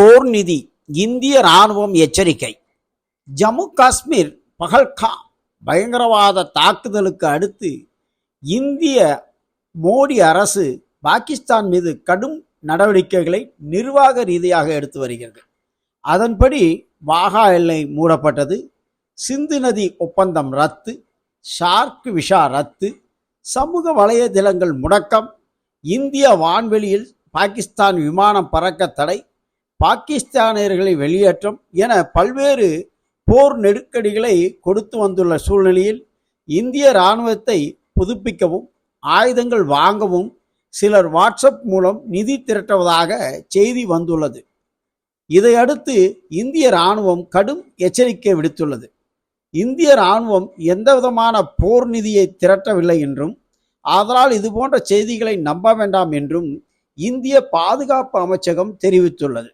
போர் நிதி இந்திய ராணுவம் எச்சரிக்கை. ஜம்மு காஷ்மீர் பகல்கா பயங்கரவாத தாக்குதலுக்கு அடுத்து இந்திய மோடி அரசு பாகிஸ்தான் மீது கடும் நடவடிக்கைகளை நிர்வாக ரீதியாக எடுத்து வருகிறது. அதன்படி வாகா எல்லை மூடப்பட்டது சிந்து நதி ஒப்பந்தம் ரத்து ஷார்க் விஷா ரத்து சமூக வலைதளங்கள் முடக்கம் இந்திய வான்வெளியில் பாகிஸ்தான் விமானம் பறக்க தடை பாகிஸ்தானியர்களை வெளியேற்றம் என பல்வேறு போர் நெருக்கடிகளை கொடுத்து வந்துள்ள சூழ்நிலையில் இந்திய இராணுவத்தை புதுப்பிக்கவும் ஆயுதங்கள் வாங்கவும் சிலர் வாட்ஸ்அப் மூலம் நிதி திரட்டுவதாக செய்தி வந்துள்ளது. இதையடுத்து இந்திய இராணுவம் கடும் எச்சரிக்கை விடுத்துள்ளது. இந்திய இராணுவம் எந்தவிதமான போர் நிதியை திரட்டவில்லை என்றும் அதனால் இதுபோன்ற செய்திகளை நம்ப வேண்டாம் என்றும் இந்திய பாதுகாப்பு அமைச்சகம் தெரிவித்துள்ளது.